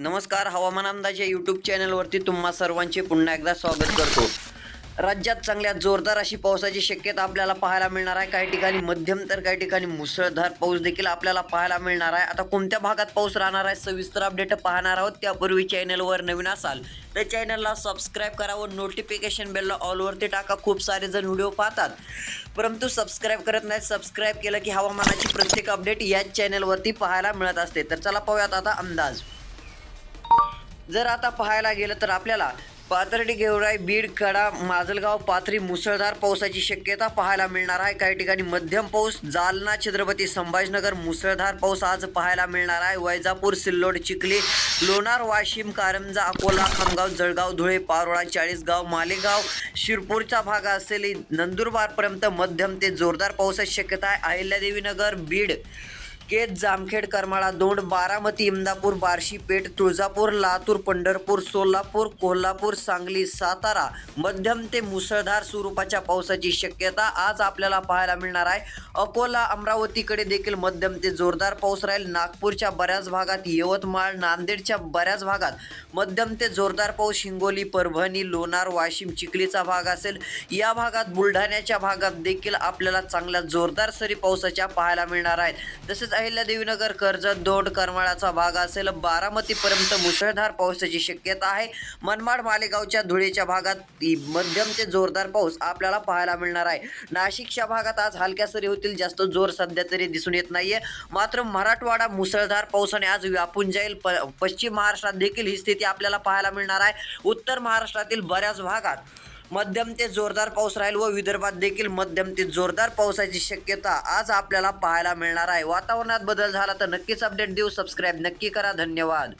नमस्कार हवामान अंदाज या यूट्यूब चॅनलवरती तुम्हा सर्वांचे पुन्हा एकदा स्वागत करतो. राज्यात चांगल्या जोरदार अशी पावसाची शक्यता आपल्याला पाहायला मिळणार आहे. काही ठिकाणी मध्यम तर काही ठिकाणी मुसळधार पाऊस देखील आपल्याला पाहायला मिळणार आहे. आता कोणत्या भागात पाऊस राहणार आहे? सविस्तर अपडेट पाहणार आहोत. त्यापूर्वी चॅनलवर नवीन असाल तर चॅनलला सबस्क्राईब करा व नोटिफिकेशन बेलला ऑलवरती टाका. खूप सारे जण व्हिडिओ पाहतात. परंतु सबस्क्राईब करत नाहीत. सबस्क्राईब केलं की हवामानाची प्रत्येक अपडेट याच चॅनलवरती पाहायला मिळत असते. तर चला पाहूयात आता अंदाज. जर आता पाहायला गेलं तर आपल्याला पाथर्डी गेवराई बीड कडा माजलगाव पाथरी मुसळधार पावसाची शक्यता पाहायला मिळणार आहे. काही ठिकाणी मध्यम पाऊस जालना छत्रपती संभाजीनगर मुसळधार पाऊस आज पाहायला मिळणार आहे. वैजापूर सिल्लोड चिखली लोणार वाशिम कारंजा अकोला खामगाव जळगाव धुळे पारोळा चाळीसगाव मालेगाव शिरपूरचा भाग असेल नंदुरबारपर्यंत मध्यम ते जोरदार पावसाची शक्यता आहे. अहिल्यादेवीनगर बीड केज जामखेड करमाळा दोंड बारामती इमदापूर बार्शी पेठ तुळजापूर लातूर पंढरपूर सोलापूर कोल्हापूर सांगली सातारा मध्यम ते मुसळधार स्वरूपाच्या पावसाची शक्यता आज आपल्याला पाहायला मिळणार आहे. अकोला अमरावतीकडे देखील मध्यम ते जोरदार पाऊस राहील. नागपूरच्या बऱ्याच भागात यवतमाळ नांदेडच्या बऱ्याच भागात मध्यम ते जोरदार पाऊस. हिंगोली परभणी लोणार वाशिम चिखलीचा भाग असेल. या भागात बुलढाण्याच्या भागात देखील आपल्याला चांगल्या जोरदार सरी पावसाच्या पाहायला मिळणार आहेत. तसेच अहिल्यादेवीनगर कर्जत दोंड करमाळाचा भाग असेल बारामतीपर्यंत मुसळधार पावसाची शक्यता आहे. मनमाड मालेगावच्या धुळेच्या भागात मध्यम ते जोरदार पाऊस आपल्याला पाहायला मिळणार आहे. नाशिकच्या भागात आज हलक्या सरी होतील जास्त जोर सध्या तरी दिसून येत नाहीये. मात्र मराठवाडा मुसळधार पावसाने आज व्यापून जाईल. प पश्चिम महाराष्ट्रात देखील ही स्थिती आपल्याला पाहायला मिळणार आहे. उत्तर महाराष्ट्रातील बऱ्याच भागात मध्यम ते जोरदार पाऊस राहील व विदर्भात देखील मध्यम ते जोरदार पावसाची शक्यता आज आपल्याला पाहायला मिळणार आहे. वातावरणात बदल झाला तर नक्कीच अपडेट देऊ. सबस्क्राईब नक्की करा. धन्यवाद.